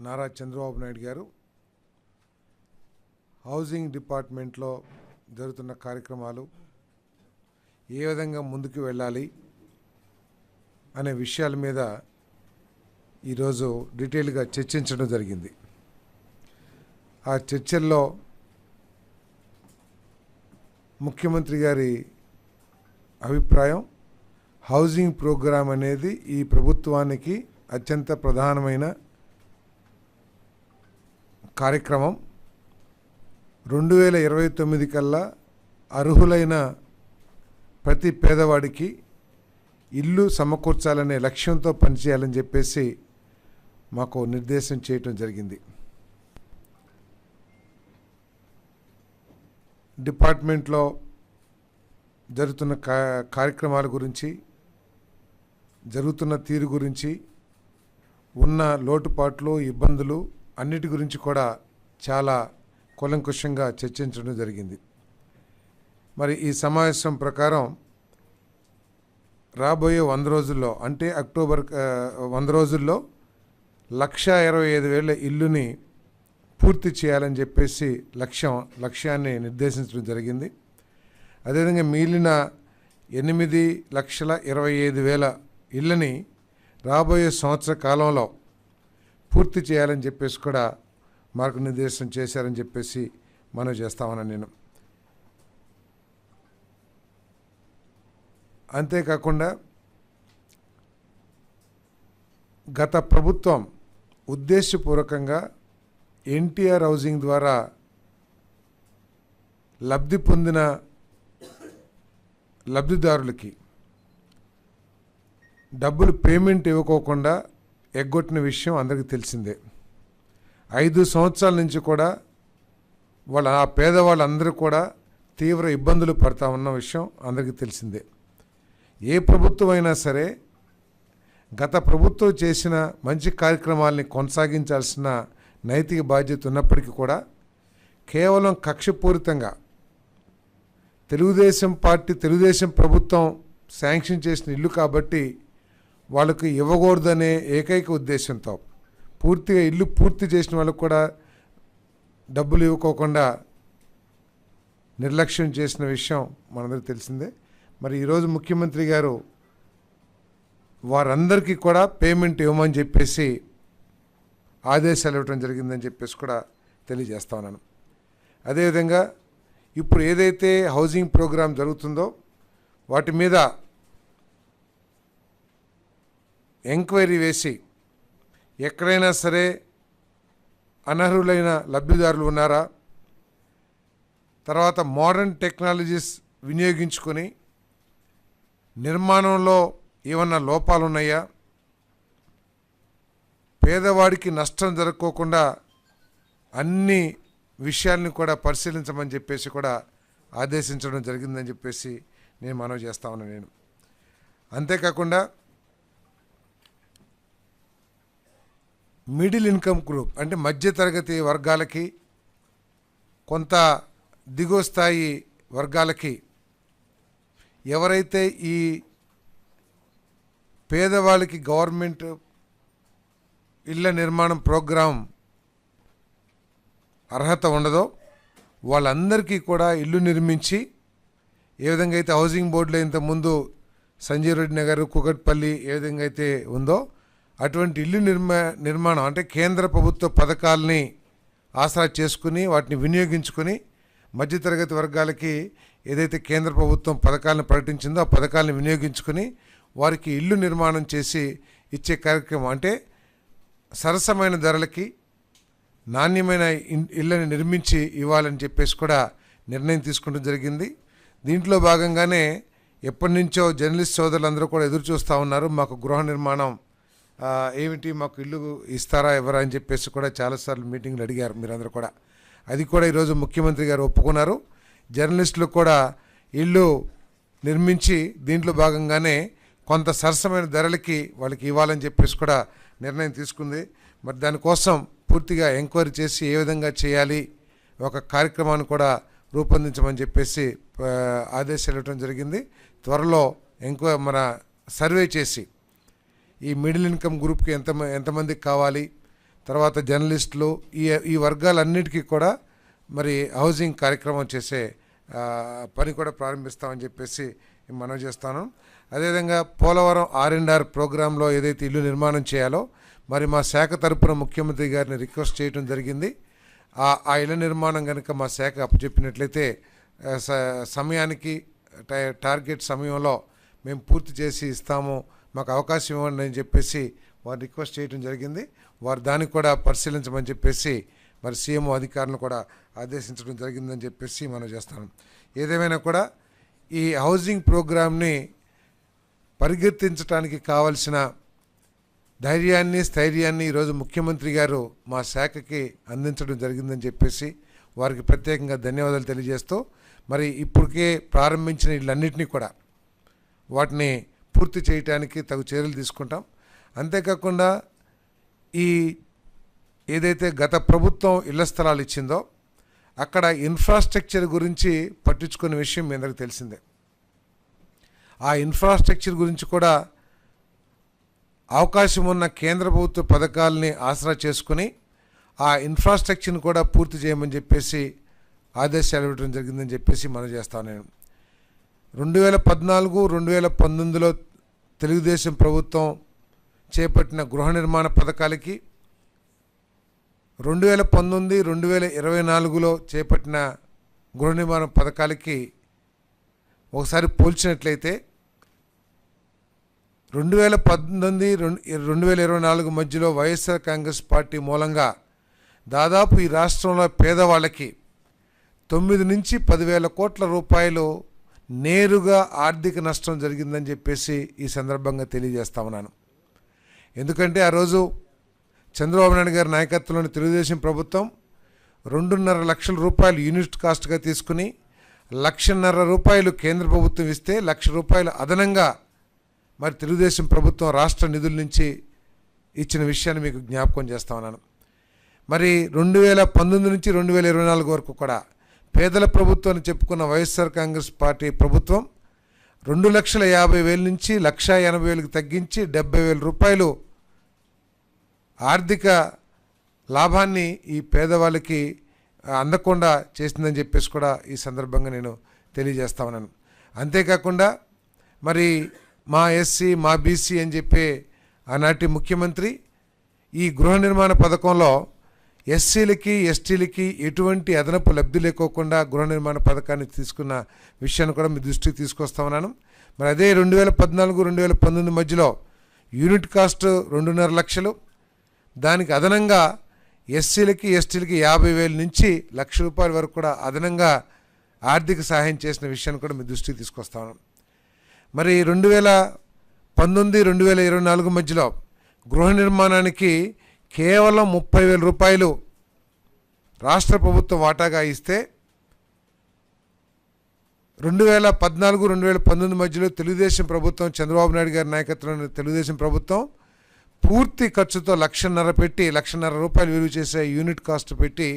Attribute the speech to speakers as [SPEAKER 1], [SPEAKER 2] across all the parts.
[SPEAKER 1] నారా చంద్రబాబు నాయుడు గారు హౌసింగ్ డిపార్ట్మెంట్లో జరుగుతున్న కార్యక్రమాలు ఏ విధంగా ముందుకు వెళ్ళాలి అనే విషయాల మీద ఈరోజు డీటెయిల్గా చర్చించడం జరిగింది. ఆ చర్చల్లో ముఖ్యమంత్రి గారి అభిప్రాయం హౌసింగ్ ప్రోగ్రాం అనేది ఈ ప్రభుత్వానికి అత్యంత ప్రధానమైన కార్యక్రమం రెండు వేల ఇరవై తొమ్మిది కల్లా అర్హులైన ప్రతి పేదవాడికి ఇల్లు సమకూర్చాలనే లక్ష్యంతో పనిచేయాలని చెప్పేసి మాకు నిర్దేశం చేయటం జరిగింది. డిపార్ట్మెంట్లో జరుగుతున్న కార్యక్రమాల గురించి జరుగుతున్న తీరు గురించి ఉన్న లోటుపాట్లు ఇబ్బందులు అన్నిటి గురించి కూడా చాలా కులంకుషంగా చర్చించడం జరిగింది. మరి ఈ సమావేశం ప్రకారం రాబోయే వంద రోజుల్లో అంటే అక్టోబర్ వంద రోజుల్లో లక్ష ఇరవై ఐదు వేల ఇల్లుని పూర్తి చేయాలని చెప్పేసి లక్ష్యం లక్ష్యాన్ని నిర్దేశించడం జరిగింది. అదేవిధంగా మిగిలిన ఎనిమిది లక్షల ఇరవై ఐదు వేల ఇళ్ళని రాబోయే సంవత్సర కాలంలో పూర్తి చేయాలని చెప్పేసి కూడా మార్గనిర్దేశం చేశారని చెప్పేసి మనం చేస్తామని నేను. అంతేకాకుండా గత ప్రభుత్వం ఉద్దేశపూర్వకంగా ఎన్టీఆర్ హౌసింగ్ ద్వారా లబ్ధి పొందిన లబ్ధిదారులకి డబ్బులు పేమెంట్ ఇవ్వకోకుండా ఎగ్గొట్టిన విషయం అందరికీ తెలిసిందే. ఐదు సంవత్సరాల నుంచి కూడా వాళ్ళ ఆ పేదవాళ్ళందరూ కూడా తీవ్ర ఇబ్బందులు పడతా ఉన్న విషయం అందరికీ తెలిసిందే. ఏ ప్రభుత్వం అయినా సరే గత ప్రభుత్వం చేసిన మంచి కార్యక్రమాల్ని కొనసాగించాల్సిన నైతిక బాధ్యత ఉన్నప్పటికీ కూడా కేవలం కక్షపూరితంగా తెలుగుదేశం పార్టీ తెలుగుదేశం ప్రభుత్వం శాంక్షన్ చేసిన ఇల్లు కాబట్టి వాళ్ళకు ఇవ్వకూడదనే ఏకైక ఉద్దేశంతో పూర్తిగా ఇల్లు పూర్తి చేసిన వాళ్ళకు కూడా డబ్బులు ఇవ్వకోకుండా నిర్లక్ష్యం చేసిన విషయం మనందరికీ తెలిసిందే. మరి ఈరోజు ముఖ్యమంత్రి గారు వారందరికీ కూడా పేమెంట్ ఇవ్వమని చెప్పేసి ఆదేశాలు ఇవ్వటం జరిగిందని చెప్పేసి కూడా తెలియజేస్తా ఉన్నాను. అదేవిధంగా ఇప్పుడు ఏదైతే హౌసింగ్ ప్రోగ్రాం జరుగుతుందో వాటి మీద ఎంక్వైరీ వేసి ఎక్కడైనా సరే అనర్హులైన లబ్ధిదారులు ఉన్నారా? తర్వాత మోడర్న్ టెక్నాలజీస్ వినియోగించుకొని నిర్మాణంలో ఏమన్నా లోపాలు ఉన్నాయా పేదవాడికి నష్టం జరగకోకుండా అన్ని విషయాల్ని కూడా పరిశీలించమని చెప్పేసి కూడా ఆదేశించడం జరిగిందని చెప్పేసి నేను మనవి చేస్తా ఉన్నాను నేను. అంతేకాకుండా మిడిల్ ఇన్కమ్ గ్రూప్ అంటే మధ్యతరగతి వర్గాలకి కొంత దిగువ స్థాయి వర్గాలకి ఎవరైతే ఈ పేదవాళ్ళకి గవర్నమెంట్ ఇళ్ళ నిర్మాణం ప్రోగ్రాం అర్హత ఉండదో వాళ్ళందరికీ కూడా ఇల్లు నిర్మించి ఏ విధంగా అయితే హౌసింగ్ బోర్డులో ఇంతకుముందు సంజయ్ రెడ్డి నగర్ కుకట్పల్లి ఏ విధంగా అయితే ఉందో అటువంటి ఇల్లు నిర్మా నిర్మాణం అంటే కేంద్ర ప్రభుత్వ పథకాలని ఆసరా చేసుకుని వాటిని వినియోగించుకొని మధ్యతరగతి వర్గాలకి ఏదైతే కేంద్ర ప్రభుత్వం పథకాలను ప్రకటించిందో ఆ పథకాలను వినియోగించుకొని వారికి ఇల్లు నిర్మాణం చేసి ఇచ్చే కార్యక్రమం. అంటే సరసమైన ధరలకి నాణ్యమైన ఇళ్ళని నిర్మించి ఇవ్వాలని చెప్పేసి కూడా నిర్ణయం తీసుకోవడం జరిగింది. దీంట్లో భాగంగానే ఎప్పటి నుంచో జర్నలిస్ట్ సోదరులందరూ కూడా ఎదురు చూస్తూ ఉన్నారు. మాకు గృహ నిర్మాణం ఏమిటి మాకు ఇల్లు ఇస్తారా ఎవరా? అని చెప్పేసి కూడా చాలాసార్లు మీటింగ్లు అడిగారు మీరందరూ కూడా. అది కూడా ఈరోజు ముఖ్యమంత్రి గారు ఒప్పుకున్నారు. జర్నలిస్టులు కూడా ఇల్లు నిర్మించి దీంట్లో భాగంగానే కొంత సరసమైన ధరలకి వాళ్ళకి ఇవ్వాలని చెప్పేసి కూడా నిర్ణయం తీసుకుంది. మరి దానికోసం పూర్తిగా ఎంక్వైరీ చేసి ఏ విధంగా చేయాలి ఒక కార్యక్రమాన్ని కూడా రూపొందించమని చెప్పేసి ఆదేశాలు ఇవ్వడం జరిగింది. త్వరలో ఎంక్వై మన సర్వే చేసి ఈ మిడిల్ ఇన్కమ్ గ్రూప్కి ఎంత ఎంతమందికి కావాలి? తర్వాత జర్నలిస్టులు ఈ ఈ వర్గాలన్నిటికీ కూడా మరి హౌసింగ్ కార్యక్రమం చేసే పని కూడా ప్రారంభిస్తామని చెప్పేసి మనవి చేస్తాను. అదేవిధంగా పోలవరం ఆర్ అండ్ ఆర్ ప్రోగ్రాంలో ఏదైతే ఇల్లు నిర్మాణం చేయాలో మరి మా శాఖ తరపున ముఖ్యమంత్రి గారిని రిక్వెస్ట్ చేయడం జరిగింది. ఆ ఆ ఇళ్ళ నిర్మాణం కనుక మా శాఖ అప్పచెప్పినట్లయితే స- సమయానికి టార్గెట్ సమయంలో మేము పూర్తి చేసి ఇస్తాము మాకు అవకాశం ఇవ్వండి అని చెప్పేసి వారు రిక్వెస్ట్ చేయడం జరిగింది. వారు దానికి కూడా పరిశీలించమని చెప్పేసి మరి సీఎం అధికారులను కూడా ఆదేశించడం జరిగిందని చెప్పేసి మనం చేస్తాం. ఏదేమైనా కూడా ఈ హౌసింగ్ ప్రోగ్రామ్ని పరిగెత్తించడానికి కావలసిన ధైర్యాన్ని స్థైర్యాన్ని ఈరోజు ముఖ్యమంత్రి గారు మా శాఖకి అందించడం జరిగిందని చెప్పేసి వారికి ప్రత్యేకంగా ధన్యవాదాలు తెలియజేస్తూ మరి ఇప్పటికే ప్రారంభించిన వీళ్ళన్నింటినీ కూడా వాటిని పూర్తి చేయటానికి తగు చర్యలు తీసుకుంటాం. అంతేకాకుండా ఈ ఏదైతే గత ప్రభుత్వం ఇళ్ళ స్థలాలు ఇచ్చిందో అక్కడ ఇన్ఫ్రాస్ట్రక్చర్ గురించి పట్టించుకునే విషయం మీ అందరికి తెలిసిందే. ఆ ఇన్ఫ్రాస్ట్రక్చర్ గురించి కూడా అవకాశం ఉన్న కేంద్ర ప్రభుత్వ పథకాలని ఆసరా చేసుకుని ఆ ఇన్ఫ్రాస్ట్రక్చర్ని కూడా పూర్తి చేయమని చెప్పేసి ఆదేశాలు ఇవ్వడం జరిగిందని చెప్పేసి మనం చేస్తాను నేను రెండు వేల పద్నాలుగు రెండు వేల పంతొమ్మిదిలో తెలుగుదేశం ప్రభుత్వం చేపట్టిన గృహ నిర్మాణ పథకాలకి రెండు వేల పంతొమ్మిది రెండు వేల ఇరవై నాలుగులో చేపట్టిన గృహ నిర్మాణ పథకాలకి ఒకసారి పోల్చినట్లయితే రెండు వేల పద్దెనిమిది రెండు రెండు వేల ఇరవై నాలుగు మధ్యలో వైఎస్ఆర్ కాంగ్రెస్ పార్టీ మూలంగా దాదాపు ఈ రాష్ట్రంలో పేదవాళ్ళకి తొమ్మిది నుంచి పదివేల కోట్ల రూపాయలు నేరుగా ఆర్థిక నష్టం జరిగిందని చెప్పేసి ఈ సందర్భంగా తెలియజేస్తా ఉన్నాను. ఎందుకంటే ఆ రోజు చంద్రబాబు నాయుడు గారి నాయకత్వంలోని తెలుగుదేశం ప్రభుత్వం రెండున్నర లక్షల రూపాయలు యూనిట్ కాస్ట్గా తీసుకుని లక్షన్నర రూపాయలు కేంద్ర ప్రభుత్వం ఇస్తే లక్ష రూపాయలు అదనంగా మరి తెలుగుదేశం ప్రభుత్వం రాష్ట్ర నిధుల నుంచి ఇచ్చిన విషయాన్ని మీకు జ్ఞాపకం చేస్తా ఉన్నాను. మరి రెండు వేల పంతొమ్మిది నుంచి రెండు వేల ఇరవై నాలుగు వరకు కూడా పేదల ప్రభుత్వం అని చెప్పుకున్న వైఎస్ఆర్ కాంగ్రెస్ పార్టీ ప్రభుత్వం రెండు లక్షల యాభై వేల నుంచి లక్ష ఎనభై వేలకు తగ్గించి డెబ్బై వేల రూపాయలు ఆర్థిక లాభాన్ని ఈ పేదవాళ్ళకి అందకుండా చేసిందని చెప్పేసి కూడా ఈ సందర్భంగా నేను తెలియజేస్తా ఉన్నాను. అంతేకాకుండా మరి మా ఎస్సీ మా బీసీ అని చెప్పే ఆనాటి ముఖ్యమంత్రి ఈ గృహ నిర్మాణ పథకంలో ఎస్సీలకి ఎస్టీలకి ఎటువంటి అదనపు లబ్ధి లేకోకుండా గృహ నిర్మాణ పథకాన్ని తీసుకున్న విషయాన్ని కూడా మీ దృష్టికి తీసుకొస్తా ఉన్నాను. మరి అదే రెండు వేల పద్నాలుగు రెండు వేల పంతొమ్మిది మధ్యలో యూనిట్ కాస్ట్ రెండున్నర లక్షలు. దానికి అదనంగా ఎస్సీలకి ఎస్టీలకి యాభై వేల నుంచి లక్ష రూపాయల వరకు కూడా అదనంగా ఆర్థిక సహాయం చేసిన విషయాన్ని కూడా మీ దృష్టికి తీసుకొస్తాను మరి రెండు వేల పంతొమ్మిది రెండు వేల ఇరవై నాలుగు మధ్యలో గృహ నిర్మాణానికి కేవలం ముప్పై వేల రూపాయలు రాష్ట్ర ప్రభుత్వం వాటాగా ఇస్తే రెండు వేల పద్నాలుగు రెండు వేల పంతొమ్మిది మధ్యలో తెలుగుదేశం ప్రభుత్వం చంద్రబాబు నాయుడు గారి నాయకత్వం తెలుగుదేశం ప్రభుత్వం పూర్తి ఖర్చుతో లక్షన్నర పెట్టి లక్షన్నర రూపాయలు విలువ చేసే యూనిట్ కాస్ట్ పెట్టి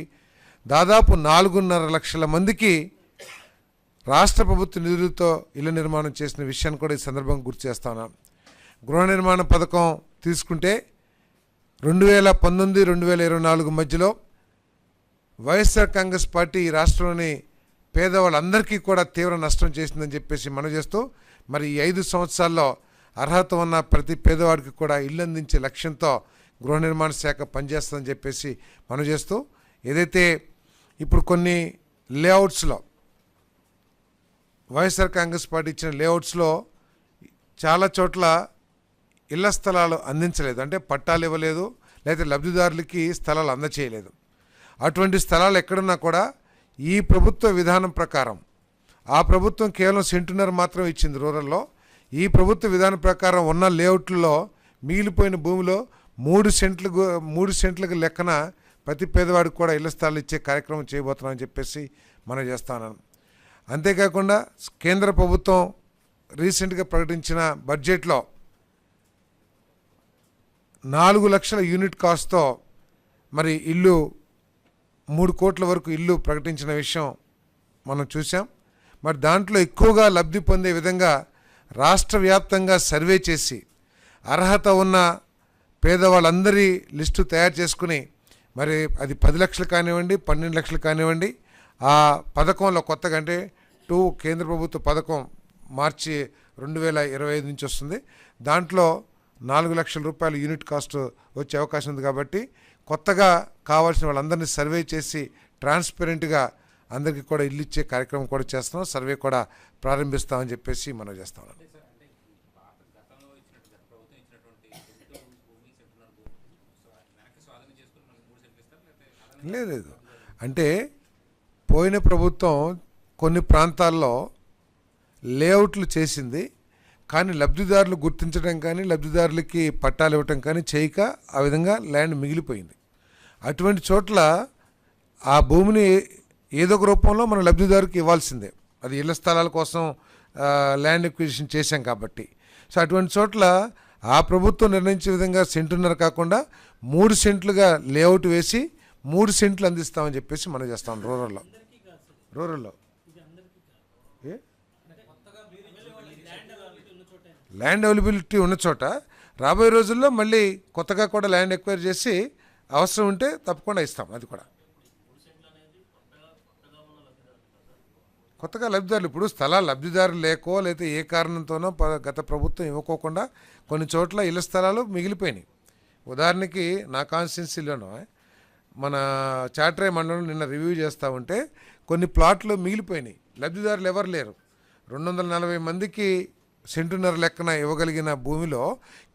[SPEAKER 1] దాదాపు నాలుగున్నర లక్షల మందికి రాష్ట్ర ప్రభుత్వ నిధులతో ఇళ్ళ నిర్మాణం చేసిన విషయాన్ని కూడా ఈ సందర్భంగా గుర్తు చేస్తాను గృహ నిర్మాణ పథకం తీసుకుంటే రెండు వేల పంతొమ్మిది రెండు వేల ఇరవై నాలుగు మధ్యలో వైఎస్ఆర్ కాంగ్రెస్ పార్టీ ఈ రాష్ట్రంలోని పేదవాళ్ళందరికీ కూడా తీవ్ర నష్టం చేసిందని చెప్పేసి మనం చేస్తూ మరి ఈ ఐదు సంవత్సరాల్లో అర్హత ఉన్న ప్రతి పేదవాడికి కూడా ఇల్లు అందించే లక్ష్యంతో గృహ నిర్మాణ శాఖ పనిచేస్తుందని చెప్పేసి మనం చేస్తూ ఏదైతే ఇప్పుడు కొన్ని లేఅవుట్స్లో వైఎస్ఆర్ కాంగ్రెస్ పార్టీ ఇచ్చిన లేఅవుట్స్లో చాలా చోట్ల ఇళ్ళ స్థలాలు అందించలేదు. అంటే పట్టాలు ఇవ్వలేదు లేదా లబ్ధిదారులకి స్థలాలు అందచేయలేదు. అటువంటి స్థలాలు ఎక్కడున్నా కూడా ఈ ప్రభుత్వ విధానం ప్రకారం ఆ ప్రభుత్వం కేవలం సెంటున్నర మాత్రం ఇచ్చింది రూరల్లో. ఈ ప్రభుత్వ విధానం ప్రకారం ఉన్న లేఅవుట్లలో మిగిలిపోయిన భూమిలో మూడు సెంట్లు మూడు సెంట్లకు లెక్కన ప్రతి పేదవాడికి కూడా ఇళ్ళ స్థలాలు ఇచ్చే కార్యక్రమం చేయబోతున్నామని చెప్పేసి మనం చేస్తాను అంతేకాకుండా కేంద్ర ప్రభుత్వం రీసెంట్గా ప్రకటించిన బడ్జెట్లో నాలుగు లక్షల యూనిట్ కాస్ట్తో మరి ఇల్లు మూడు కోట్ల వరకు ఇల్లు ప్రకటించిన విషయం మనం చూసాం మరి దాంట్లో ఎక్కువగా లబ్ధి పొందే విధంగా రాష్ట్ర వ్యాప్తంగా సర్వే చేసి అర్హత ఉన్న పేదవాళ్ళందరి లిస్టు తయారు చేసుకుని మరి అది పది లక్షలు కానివ్వండి పన్నెండు లక్షలు కానివ్వండి ఆ పథకంలో కొత్తగా అంటే టూ కేంద్ర ప్రభుత్వ పథకం మార్చి రెండు వేల ఇరవై ఐదు నుంచి వస్తుంది. దాంట్లో నాలుగు లక్షల రూపాయలు యూనిట్ కాస్ట్ వచ్చే అవకాశం ఉంది కాబట్టి కొత్తగా కావాల్సిన వాళ్ళందరినీ సర్వే చేసి ట్రాన్స్పరెంట్గా అందరికీ కూడా ఇల్లు ఇచ్చే కార్యక్రమం కూడా చేస్తున్నాం. సర్వే కూడా ప్రారంభిస్తామని చెప్పేసి మనం చేస్తాం లేదు లేదు. అంటే పోయిన ప్రభుత్వం కొన్ని ప్రాంతాల్లో లేఅవుట్లు చేసింది. కానీ లబ్ధిదారులు గుర్తించడం కానీ లబ్ధిదారులకి పట్టాలు ఇవ్వటం కానీ చేయక ఆ విధంగా ల్యాండ్ మిగిలిపోయింది. అటువంటి చోట్ల ఆ భూమిని ఏదో ఒక రూపంలో మన లబ్ధిదారుకి ఇవ్వాల్సిందే. అది ఇళ్ళ స్థలాల కోసం ల్యాండ్ ఎక్విజిషన్ చేశాం కాబట్టి. సో అటువంటి చోట్ల ఆ ప్రభుత్వం నిర్ణయించే విధంగా సెంటున్నర కాకుండా మూడు సెంట్లుగా లేఅవుట్ వేసి మూడు సెంట్లు అందిస్తామని చెప్పేసి మనం చేస్తాం రూరల్లో. రూరల్లో. ల్యాండ్ అవైలబిలిటీ ఉన్న చోట రాబోయే రోజుల్లో మళ్ళీ కొత్తగా కూడా ల్యాండ్ ఎక్వైర్ చేసి అవసరం ఉంటే తప్పకుండా ఇస్తాం అది కూడా. కొత్తగా లబ్ధిదారులు ఇప్పుడు స్థలాలు లబ్ధిదారులు లేకో లేకపోతే ఏ కారణంతోనో ప- గత ప్రభుత్వం ఇవ్వకోకుండా కొన్ని చోట్ల ఇళ్ళ స్థలాలు మిగిలిపోయినాయి. ఉదాహరణకి నా కాన్స్టిట్యున్సీలోనో మన చాట్రే మండలం నిన్న రివ్యూ చేస్తూ ఉంటే కొన్ని ప్లాట్లు మిగిలిపోయినాయి. లబ్ధిదారులు ఎవరు లేరు. రెండు వందల నలభై మందికి సెంటున్నర లెక్కన ఇవ్వగలిగిన భూమిలో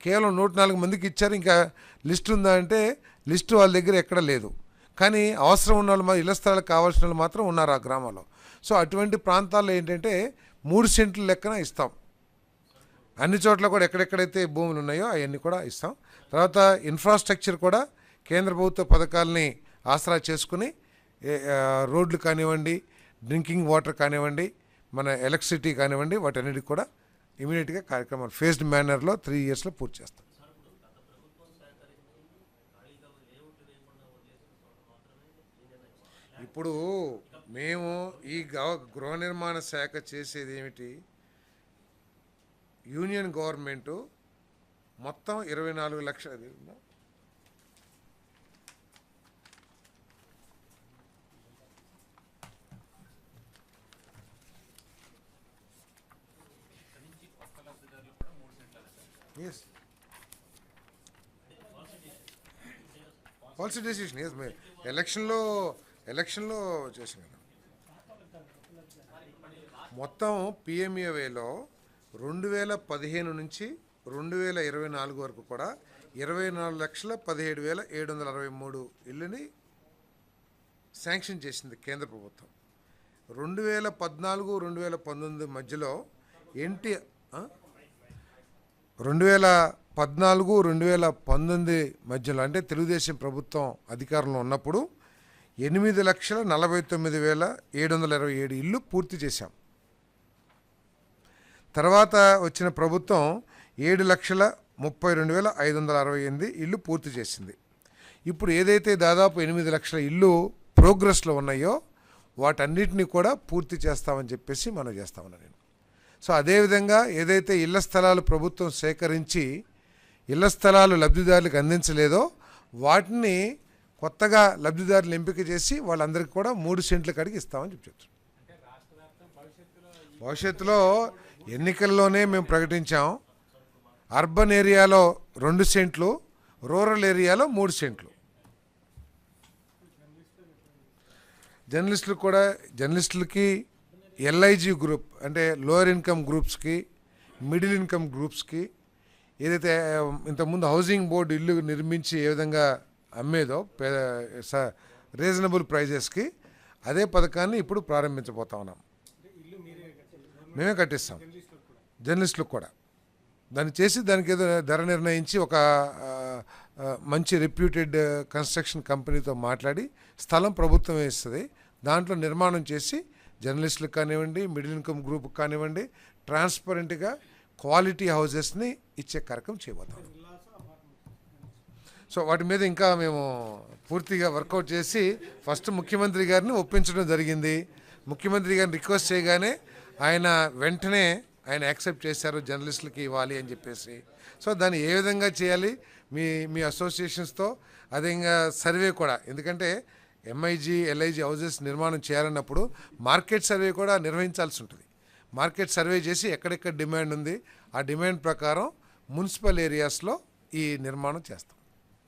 [SPEAKER 1] కేవలం నూట నాలుగు మందికి ఇచ్చారు. ఇంకా లిస్ట్ ఉందా అంటే లిస్టు వాళ్ళ దగ్గర ఎక్కడ లేదు. కానీ అవసరం ఉన్న వాళ్ళు ఇళ్ళ స్థలాలు కావాల్సిన వాళ్ళు మాత్రం ఉన్నారు ఆ గ్రామంలో. సో అటువంటి ప్రాంతాల్లో ఏంటంటే మూడు సెంట్ల లెక్కన ఇస్తాం. అన్ని చోట్ల కూడా ఎక్కడెక్కడైతే భూములు ఉన్నాయో అవన్నీ కూడా ఇస్తాం. తర్వాత ఇన్ఫ్రాస్ట్రక్చర్ కూడా కేంద్ర ప్రభుత్వ పథకాలని ఆసరా చేసుకుని రోడ్లు కానివ్వండి డ్రింకింగ్ వాటర్ కానివ్వండి మన ఎలక్ట్రిసిటీ కానివ్వండి వాటన్నిటికి కూడా ఇమీడియట్గా కార్యక్రమాలు ఫేస్డ్ మేనర్లో త్రీ ఇయర్స్లో పూర్తి చేస్తాం. ఇప్పుడు మేము ఈ గృహ నిర్మాణ శాఖ చేసేది ఏమిటి? యూనియన్ గవర్నమెంటు మొత్తం ఇరవై నాలుగు లక్షలు ఎస్ పాలసీ డెసిషన్ ఎస్ మే ఎలక్షన్లో ఎలక్షన్లో చేసాం కదా మొత్తం పిఎంఏవేలో రెండు వేల పదిహేను నుంచి రెండు వేల ఇరవై నాలుగు వరకు కూడా ఇరవై నాలుగు లక్షల పదిహేడు వేల ఏడు వందల అరవై మూడు ఇళ్ళని శాంక్షన్ చేసింది కేంద్ర ప్రభుత్వం. రెండు వేల పద్నాలుగు రెండు వేల పంతొమ్మిది మధ్యలో ఎన్టీ రెండు వేల పద్నాలుగు రెండు వేల పంతొమ్మిది మధ్యలో అంటే తెలుగుదేశం ప్రభుత్వం అధికారంలో ఉన్నప్పుడు ఎనిమిది లక్షల నలభై తొమ్మిది వేల ఏడు వందల ఇరవై ఏడు ఇల్లు పూర్తి చేశాం. తర్వాత వచ్చిన ప్రభుత్వం ఏడు లక్షల ముప్పై రెండు వేల ఐదు వందల అరవై ఎనిమిది ఇల్లు పూర్తి చేసింది. ఇప్పుడు ఏదైతే దాదాపు ఎనిమిది లక్షల ఇల్లు ప్రోగ్రెస్లో ఉన్నాయో వాటన్నిటిని కూడా పూర్తి చేస్తామని చెప్పేసి మనం చేస్తామన్నా నేను. సో అదేవిధంగా ఏదైతే ఇళ్ళ స్థలాలు ప్రభుత్వం సేకరించి ఇళ్ళ స్థలాలు లబ్ధిదారులకు అందించలేదో వాటిని కొత్తగా లబ్ధిదారులు ఎంపిక చేసి వాళ్ళందరికీ కూడా మూడు సెంట్ల కాడికి ఇస్తామని చెప్పారు భవిష్యత్తులో ఎన్నికల్లోనే మేము ప్రకటించాం. అర్బన్ ఏరియాలో రెండు సెంట్లు రూరల్ ఏరియాలో మూడు సెంట్లు. జర్నలిస్టులు కూడా జర్నలిస్టులకి ఎల్ఐజి గ్రూప్ అంటే లోయర్ ఇన్కమ్ గ్రూప్స్కి మిడిల్ ఇన్కమ్ గ్రూప్స్కి ఏదైతే um, ఇంతకుముందు హౌసింగ్ బోర్డు ఇల్లు నిర్మించి ఏ విధంగా అమ్మేదో స- రీజనబుల్ ప్రైజెస్కి అదే పథకాన్ని ఇప్పుడు ప్రారంభించబోతా ఉన్నాం. మేమే కట్టిస్తాం. జర్నలిస్టులకు కూడా. దాన్ని చేసి దానికి ఏదో ధర నిర్ణయించి ఒక మంచి రెప్యూటెడ్ కన్స్ట్రక్షన్ కంపెనీతో మాట్లాడి స్థలం ప్రభుత్వం ఇస్తుంది. దాంట్లో నిర్మాణం చేసి జర్నలిస్టులకు కానివ్వండి మిడిల్ ఇన్కమ్ గ్రూప్కి కానివ్వండి ట్రాన్స్పరెంట్గా క్వాలిటీ హౌజెస్ని ఇచ్చే కార్యక్రమం చేయబోతాం. సో వాటి మీద ఇంకా మేము పూర్తిగా వర్కౌట్ చేసి ఫస్ట్ ముఖ్యమంత్రి గారిని ఒప్పించడం జరిగింది. ముఖ్యమంత్రి గారిని రిక్వెస్ట్ చేయగానే ఆయన వెంటనే ఆయన యాక్సెప్ట్ చేశారు జర్నలిస్టులకి ఇవ్వాలి అని చెప్పేసి. సో దాన్ని ఏ విధంగా చేయాలి? మీ మీ అసోసియేషన్స్తో అదేవిధంగా సర్వే కూడా. ఎందుకంటే ఎంఐజీ ఎల్ఐజీ హౌజెస్ నిర్మాణం చేయాలన్నప్పుడు మార్కెట్ సర్వే కూడా నిర్వహించాల్సి ఉంటుంది. మార్కెట్ సర్వే చేసి ఎక్కడెక్కడ డిమాండ్ ఉంది ఆ డిమాండ్ ప్రకారం మున్సిపల్ ఏరియాస్లో ఈ నిర్మాణం చేస్తాం.